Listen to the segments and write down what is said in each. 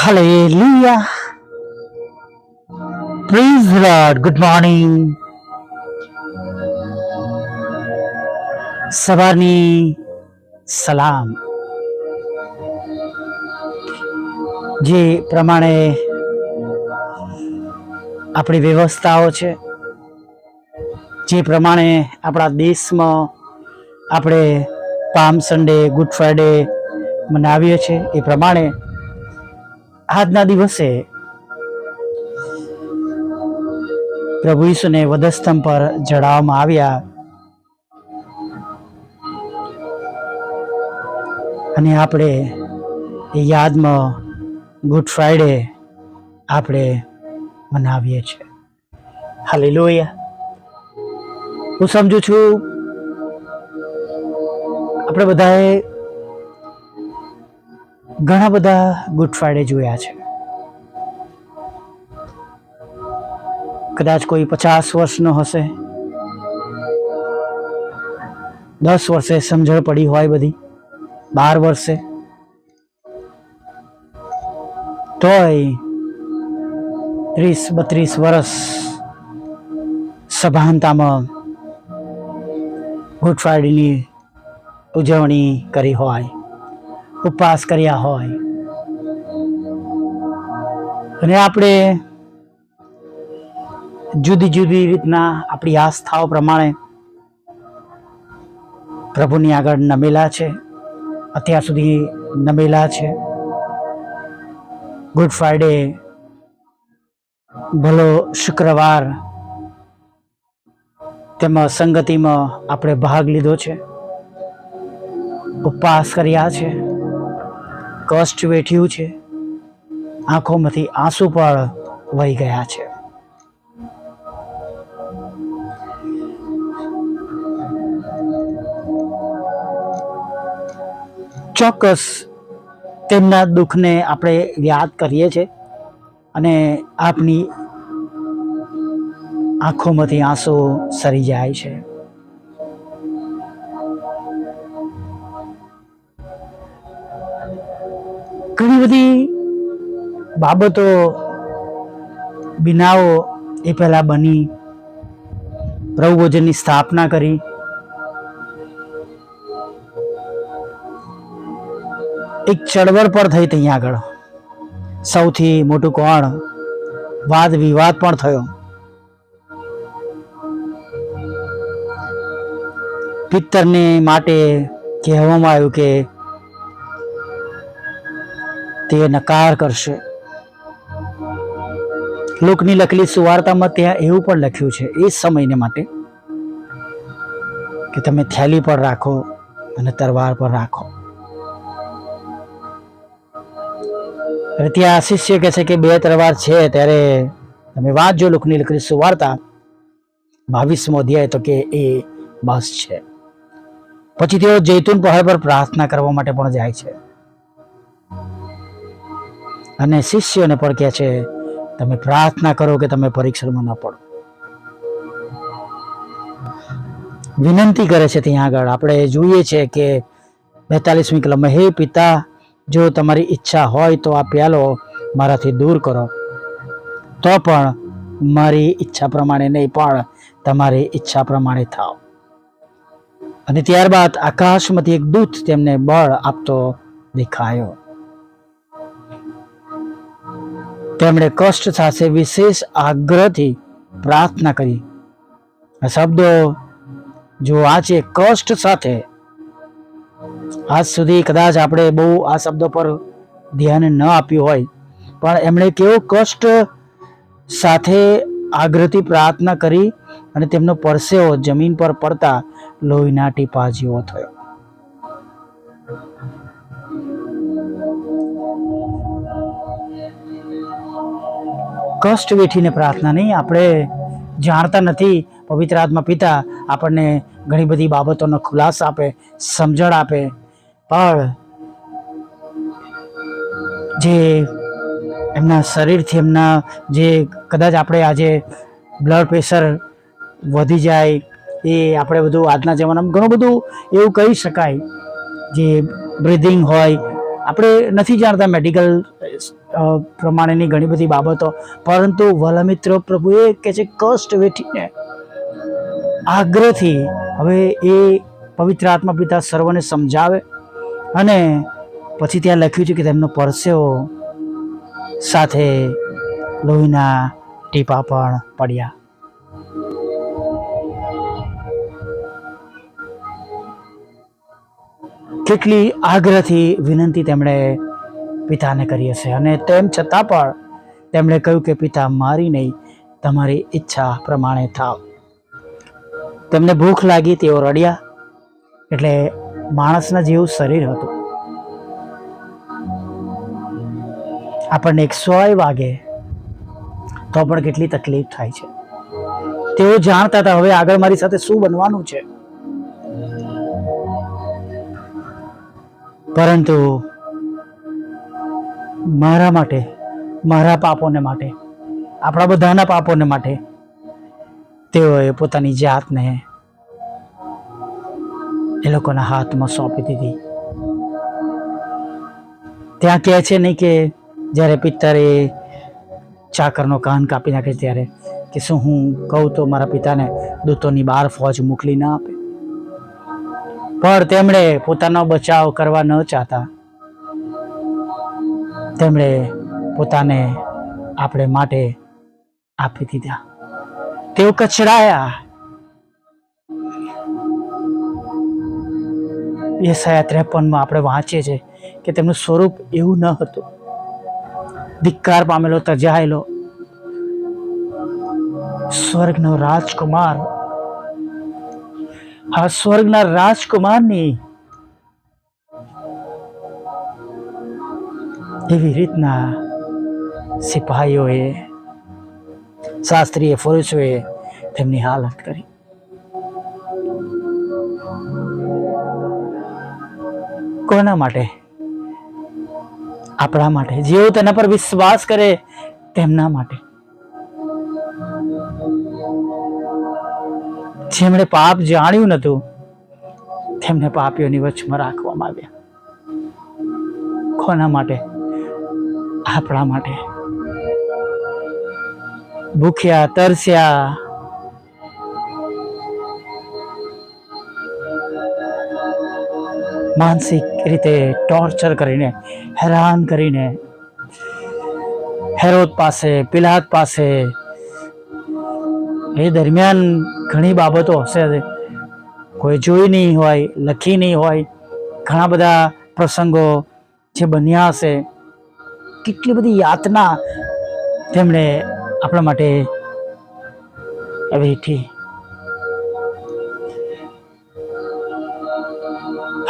Hallelujah. Praise the Lord. Good morning. સવારની સલામ જે પ્રમાણે આપણી વ્યવસ્થાઓ છે, જે પ્રમાણે આપણા દેશમાં આપણે પામ સન્ડે ગુડ ફ્રાઈડે મનાવીએ છીએ, એ પ્રમાણે આજના દિવસે પ્રભુ ઈસુને વધસ્તંભ પર જડાવવામાં આવ્યા. અને આપણે એ યાદમાં ગુડ ફ્રાઈડે આપણે મનાવીએ છીએ. હાલી લોહિયા હું સમજુ છું, આપણે બધાએ ઘણા બધા ગુડ ફ્રાઈડે જોયા છે. કદાચ કોઈ પચાસ વર્ષનો હશે. દસ વર્ષે સમજણ પડી હોય બધી. બાર વર્ષે. તોય ત્રીસ બત્રીસ વર્ષ સભાનતામાં ગુડ ફ્રાઈડેની ઉજવણી કરી હોય. ઉપવાસ કર્યા હોય. અને આપણે જુદી જુદી રીતના આપણી આસ્થાઓ પ્રમાણે પ્રભુની આગળ નમેલા છે. અત્યાર સુધી નમેલા છે. ગુડ ફ્રાઈડે ભલો શુક્રવાર તેમાં સંગતિમાં આપણે ભાગ લીધો છે. ઉપવાસ કર્યા છે. કષ્ટ વેઠ્યું છે. આંખોમાંથી આંસુ પણ વહી ગયા છે. ચોક્કસ તેમના દુઃખને આપણે યાદ કરીએ છીએ અને આપની આંખોમાંથી આંસુ સરી જાય છે. ઘણી બધી બાબતો, બિનાઓ એ પહેલાં બની, પ્રભુભોજનની સ્થાપના કરી. એક ચળવળ પર થઈ ત્યાં આગળ. સૌથી મોટું કોણ? વાદ વિવાદ પણ થયો. પિત્તરને માટે કહેવામાં આવ્યું કે તે નકાર કરશે. લોકની લખેલી સુવાર્તામાં ત્યાં એવું પણ લખ્યું છે, એ સમયને માટે, કે તમે થેલી પર રાખો અને તરવાર પર રાખો. અને ત્યાં શિષ્ય કહે છે કે બે તરવાર છે, ત્યારે તમે વાંચજો લોકની લખેલી સુવાર્તા, બાવીસમો અધ્યાય તો કે એ બસ છે. પછી તેઓ જૈતુન પહાડ પર પ્રાર્થના કરવા માટે પણ જાય છે. અને શિષ્યોને પણ કહે છે, તમે પ્રાર્થના કરો કે તમે પરીક્ષણમાં ન પડો. વિનંતી કરે છે ત્યાં આગળ. આપણે જોઈએ છે કે બેતાલીસમી કલમ, હે પિતા, જો તમારી ઈચ્છા હોય તો આ પ્યાલો મારાથી દૂર કરો. તો પણ મારી ઈચ્છા પ્રમાણે નહીં, પણ તમારી ઈચ્છા પ્રમાણે થાવ અને ત્યારબાદ આકાશમાંથી એક દૂત તેમને બળ આપતો દેખાયો. તેમણે કષ્ટ સાથે વિશેષ આગ્રહથી પ્રાર્થના કરી. આ શબ્દો જો વાંચે કષ્ટ સાથે, આજ સુધી કદાચ આપણે બહુ આ શબ્દો પર ધ્યાન ન આપ્યું હોય, પણ એમણે કેવો કષ્ટ સાથે આગ્રહથી પ્રાર્થના કરી અને તેમનો પરસેવો જમીન પર પડતા લોહીના ટીપા જેવો થયો. કષ્ટ વેઠીને પ્રાર્થના નહીં, આપણે જાણતા નથી પવિત્ર આત્મા પિતા આપણને ઘણી બધી બાબતોનો ખુલાસ આપે, સમજણ આપે. પણ જે એમના શરીરથી એમના જે કદાચ આપણે આજે બ્લડ પ્રેશર વધી જાય, એ આપણે બધું આજના જમાનામાં ઘણું બધું એવું કહી શકાય. જે બ્રિધિંગ હોય, આપણે નથી જાણતા મેડિકલ પ્રમાણેની ઘણી બધી બાબતો. પરંતુ વલમિત્ર મિત્રો પ્રભુ એ કે છે, કષ્ટ વેઠીને આગ્રહથી હવે એ પવિત્ર આત્મા પિતા સર્વને સમજાવે. અને પછી ત્યાં લખ્યું છે કે તેમનો પરસેવો સાથે લોહીના ટીપા પણ પડ્યા. કેટલી આગ્રહથી વિનંતી તેમણે પિતાને કરી હશે અને તેમ છતાં પણ તેમણે કહ્યું કે, પિતા, મારી નહીં, તમારી ઈચ્છા પ્રમાણે થાવ. તેમને ભૂખ લાગી, તેઓ રડ્યા. એટલે માણસના જેવું શરીર હતું. આપણને એક સોય વાગે, તો પણ કેટલી તકલીફ થાય છે. તેઓ જાણતા હતા, હવે આગળ મારી સાથે શું બનવાનું છે? પરંતુ મારા માટે, મારા પાપોને માટે, આપણા બધાના પાપોને માટે તેઓએ પોતાની જાતને એ લોકોના હાથમાં સોંપી દીધી. ત્યાં કહે છે નહીં કે જ્યારે પિત્તરે ચાકરનો કાન કાપી નાખે ત્યારે કે શું હું કહું તો મારા પિતાને દૂતોની બહાર ફોજ મોકલી ના આપે? પણ તેમણે પોતાનો બચાવ કરવા ન ચાહતા. તેમણે પોતાને આપણે માટે આપી દીધા. તેઓ કચડાયા. યસાયા ત્રેપનમાં આપણે વાંચીએ છીએ કે તેમનું સ્વરૂપ એવું ન હતું. ધિક્કાર પામેલો તજાયેલો સ્વર્ગનો રાજકુમાર. આ સ્વર્ગના રાજકુમારની એવી રીતના સિપાહીઓએ, શાસ્ત્રીય પુરુષોએ તેમની હાલત કરી. કોના માટે? આપણા માટે. જેઓ તેના પર વિશ્વાસ કરે, તેમના માટે. જેમણે પાપ જાણ્યું નતું તેમને પાપીઓની વચમાં રાખવામાં આવ્યા. કોના માટે? આપણા માટે. ભૂખ્યા, તરસ્યા. માનસિક રીતે ટોર્ચર કરીને, હેરાન કરીને, હેરોદ પાસે પિલાદ પાસે, એ દરમિયાન ઘણી બાબતો હશે. કોઈ જોઈ નહીં હોય, લખી નહીં હોય, ઘણા બધા પ્રસંગો જે બન્યા હશે. કેટલી બધી યાતના તેમણે આપણા માટે વેઠી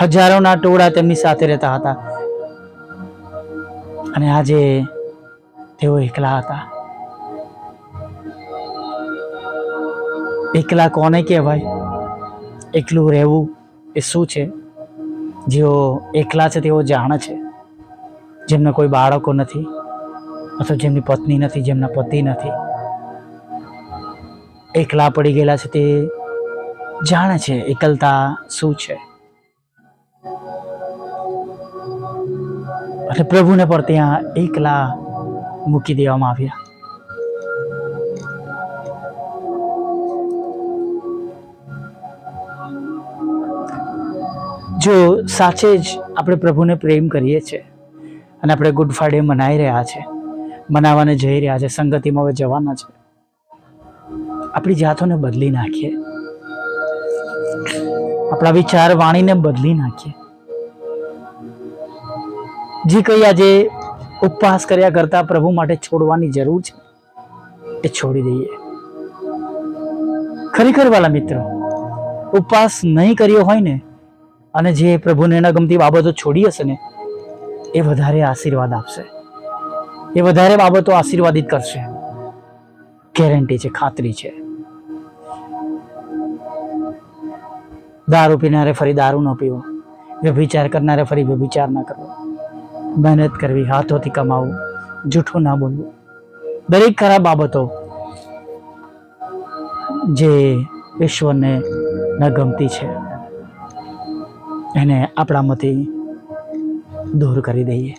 હજારોના ટોળા તેમની સાથે રહેતા હતા. અને આજે તેઓ એકલા હતા. એકલા કોને કહેવાય? એકલું રહેવું એ શું છે? જેઓ એકલા છે તેઓ જાણે છે. જેમને કોઈ બાળકો નથી, અથવા જેમની પત્ની નથી, જેમના પતિ નથી. એકલા પડી ગયેલા છે તે જાણે છે એકલતા શું છે? એટલે પ્રભુને પણ ત્યાં એકલા મૂકી દેવામાં આવ્યા. જો સાચે જ આપણે પ્રભુને પ્રેમ કરીએ છીએ અને આપણે ગુડ ફ્રાઈડે મનાવી રહ્યા છે. મનાવવાને જઈ રહ્યા છે. સંગતિમાં હવે જવાના છે. આપણી જાતોને બદલી નાખીએ. આપણા વિચાર વાણીને બદલી નાખીએ. જે કંઈ આજે ઉપવાસ કર્યા કરતા પ્રભુ માટે છોડવાની જરૂર છે. એ છોડી દઈએ. ખરેખર વાલા મિત્રો, ઉપવાસ નહીં કર્યો હોય ને, અને જે પ્રભુને ન ગમતી બાબતો છોડી હશે ને એ વધારે આશીર્વાદ આપશે. એ વધારે બાબતો આશીર્વાદિત કરશે. ગેરંટી છે, ખાતરી છે. દારૂ પીનારે ફરી દારૂ ન પીવો. વ્યભિચાર કરનારે ફરી વ્યભિચાર ન કરવો મહેનત કરવી, હાથોથી કમાવું, જૂઠું ના બોલવું. દરેક ખરાબ બાબતો જે ઈશ્વરને ન ગમતી છે, એને આપણામાંથી દૂર કરી દઈએ.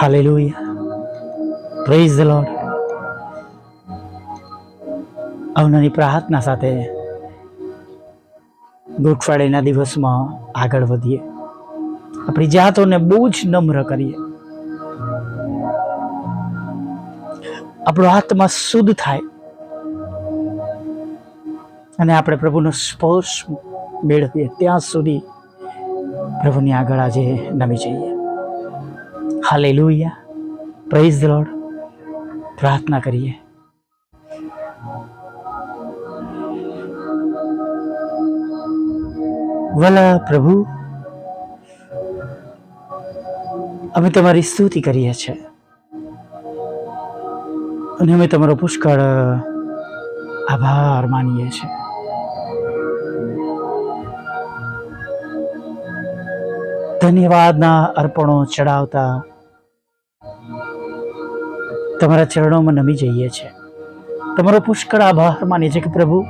હાલેલુયા પ્રેઝ ધ લોર્ડ પ્રાર્થના સાથે ગુડ ફ્રાઈડેના દિવસમાં આગળ વધીએ. આપણી જાતોને બહુ જ નમ્ર કરીએ. આપણો આત્મા શુદ્ધ થાય. અને આપણે પ્રભુનો સ્પર્શ મેળવીએ ત્યાં સુધી પ્રભુની આગળ આજે નમી જઈએ. હાલે લુયા પ્રેઝ લોડ પ્રાર્થના કરીએ. વલા પ્રભુ, અમે તમારી સ્તુતિ કરીએ છીએ અને અમે તમારો પુષ્કળ આભાર માનીએ છીએ ધન્યવાદના અર્પણો ચડાવતા તમારા ચરણોમાં નમી જઈએ છીએ. તમારો પુષ્કળ આભાર માનીએ છીએ કે પ્રભુ,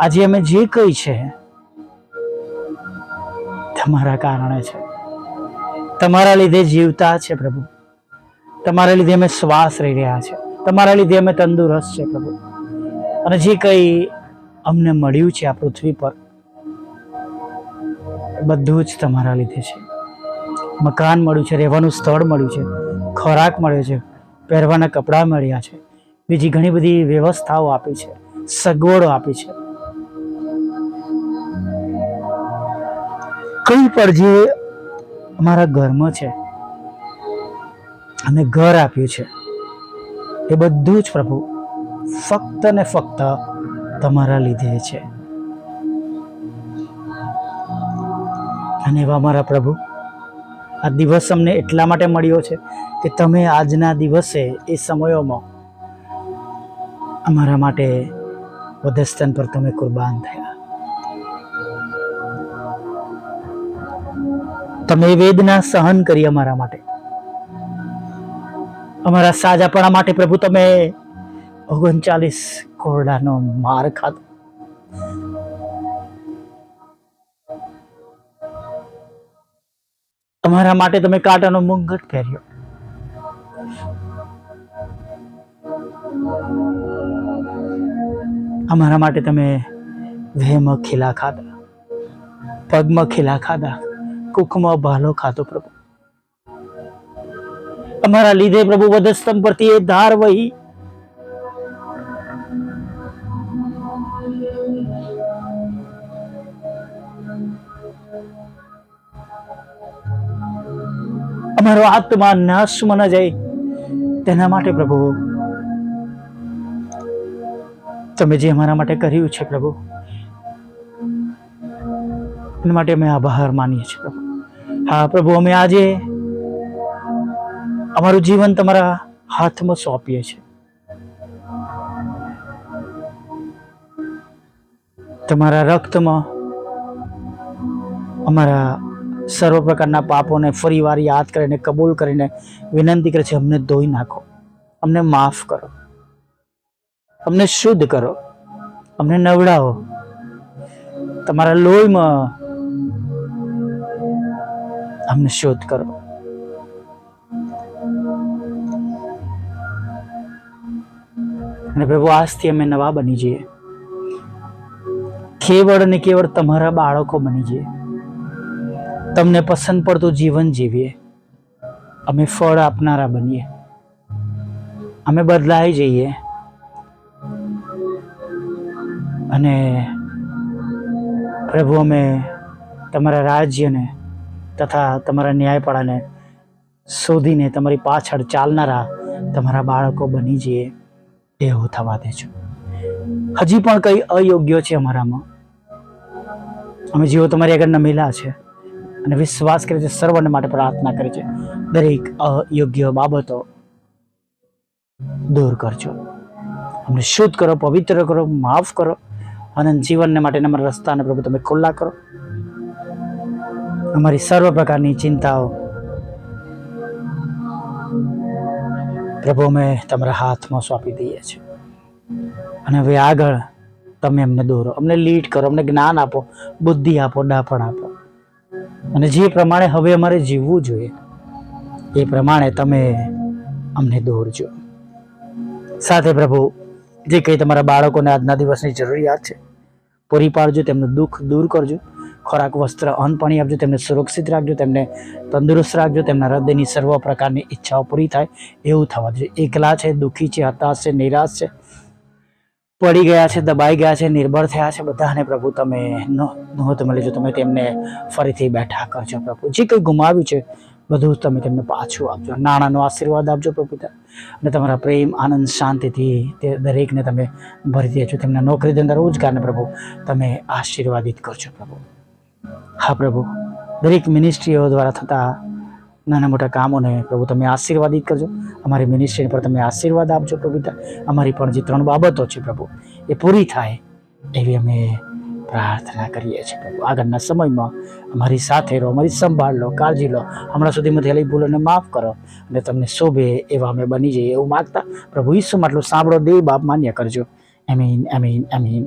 આજે અમે જે કંઈ છે તમારા કારણે છે. તમારા લીધે જીવતા છે પ્રભુ. તમારા લીધે અમે શ્વાસ રહી રહ્યા છે. તમારા લીધે અમે તંદુરસ્ત છે પ્રભુ. અને જે કંઈ અમને મળ્યું છે આ પૃથ્વી પર બધું જ તમારા લીધે છે. મકાન મળ્યું છે, રહેવાનું સ્થળ મળ્યું છે, ખોરાક મળ્યો છે, પહેરવાના કપડાં મળ્યા છે, બીજી ઘણી બધી વ્યવસ્થાઓ આપી છે, સગવડો આપી છે. કંઈ પણ જે અમારા ઘરમાં છે અને ઘર આપ્યું છે, એ બધું જ પ્રભુ ફક્ત ને ફક્ત તમારા લીધે છે. અને એવા મારા પ્રભુ. આ દિવસ અમને એટલા માટે મળ્યો છે કે તમે આજના દિવસે એ સમયોમાં અમારા માટે વધસ્તન પર તમે કુરબાન થયા. તમે વેદના સહન કરી અમારા માટે. અમારા સાજાપણા માટે પ્રભુ તમે ઓગણચાલીસ કોરડાનો માર ખાધો. અમારા માટે તમે કાંટાનો મુંગટ પહેર્યો. અમારા માટે તમે વેહમાં ખીલા ખાધા પગમાં ખીલા ખાધા કુખમાં ભાલો ખાધો પ્રભુ. અમારા લીધે પ્રભુ વધસ્તંભ પરથી એ ધાર વહી અમારો આત્મા નાશમાં ન જાય તેના માટે પ્રભુ, તમે જે અમારા માટે કર્યું છે પ્રભુ, એના માટે અમે આભાર માનીએ છીએ પ્રભુ. હા પ્રભુ, અમે આજે અમારું જીવન તમારા હાથમાં સોંપીએ છીએ. તમારા રક્તમાં અમારા સર્વ પ્રકારના પાપોને ફરીવાર યાદ કરીને, કબૂલ કરીને વિનંતી કરે છે, અમને ધોઈ નાખો, અમને માફ કરો, અમને શુદ્ધ કરો, અમને નવડાવો. તમારા લોહીમાં અમને શુદ્ધ કરો. અને પ્રભુ, આજથી અમે નવા બની જઈએ. કેવળ અને કેવળ તમારા બાળકો બની જઈએ. તમને પસંદ પડતું જીવન જીવીએ. અમે ફળ આપનારા બનીએ. અમે બદલાઈ જઈએ. અને પ્રભુ, અમે તમારા રાજ્યને તથા તમારા ન્યાયપાળાને શોધીને તમારી પાછળ ચાલનારા તમારા બાળકો બની જઈએ એવું થવા દેજો હજી પણ કંઈ અયોગ્ય છે અમારામાં? અમે જીવો તમારી આગળ નમેલા છે. અને વિશ્વાસ કરે છે, સર્વને માટે પ્રાર્થના કરે છે. દરેક અયોગ્ય બાબતો દૂર કરજો. અમને શુદ્ધ કરો, પવિત્ર કરો, માફ કરો અને જીવનને માટેના અમારા રસ્તાને પ્રભુ તમે ખુલ્લા કરો. અમારી સર્વ પ્રકારની ચિંતાઓ પ્રભુ, અમે તમારા હાથમાં સોંપી દઈએ છીએ. અને હવે આગળ તમે અમને દોરો. અમને લીડ કરો, અમને જ્ઞાન આપો, બુદ્ધિ આપો, ડાપણ આપો. અને જે પ્રમાણે હવે અમારે જીવવું જોઈએ, એ પ્રમાણે તમે અમને દોરજો સાથે પ્રભુ, જે કંઈ તમારા બાળકોને આજના દિવસની જરૂરિયાત છે, પૂરી પાડજો, તેમનું દુઃખ દૂર કરજો. ખોરાક, વસ્ત્ર, અન્ન, પાણી આપજો, તેમને સુરક્ષિત રાખજો, તેમને તંદુરસ્ત રાખજો, તેમના હૃદયની સર્વ પ્રકારની ઈચ્છાઓ પૂરી થાય એવું થવા જોઈએ. એકલા છે, દુઃખી છે, હતાશ છે, નિરાશ છે પડી ગયા છે, દબાઈ ગયા છે નિર્ભર થયા છે બધાને પ્રભુ તમે નહોત મળી જો તમે તેમને ફરીથી બેઠા કરજો પ્રભુ. જે કંઈ ગુમાવ્યું છે, બધું તમે તેમને પાછું આપજો. નાણાંનો આશીર્વાદ આપજો પ્રભુ અને તમારા પ્રેમ, આનંદ, શાંતિથી તે દરેકને તમે ભરી દેજો. તેમના નોકરી ધંધા રોજગારને પ્રભુ તમે આશીર્વાદિત કરજો પ્રભુ. હા પ્રભુ. દરેક મિનિસ્ટ્રીઓ દ્વારા થતા નાના મોટા કામોને પ્રભુ તમે આશીર્વાદિત કરજો. અમારી મિનિસ્ટ્રી પર તમે આશીર્વાદ આપજો પ્રભુતા અમારી પણ જે ત્રણ બાબતો છે પ્રભુ, એ પૂરી થાય એવી અમે પ્રાર્થના કરીએ છીએ પ્રભુ. આગળના સમયમાં અમારી સાથે રહો, અમારી સંભાળ લો, કાળજી લો. હમણાં સુધીમાં થયેલી ભૂલોને માફ કરો અને તમને શોભે એવા અમે બની જઈએ એવું માગતા પ્રભુ ઈસુ માટલું સાંભળો દેવ બાપ માન્ય કરજો. એમીન એમીન એમીન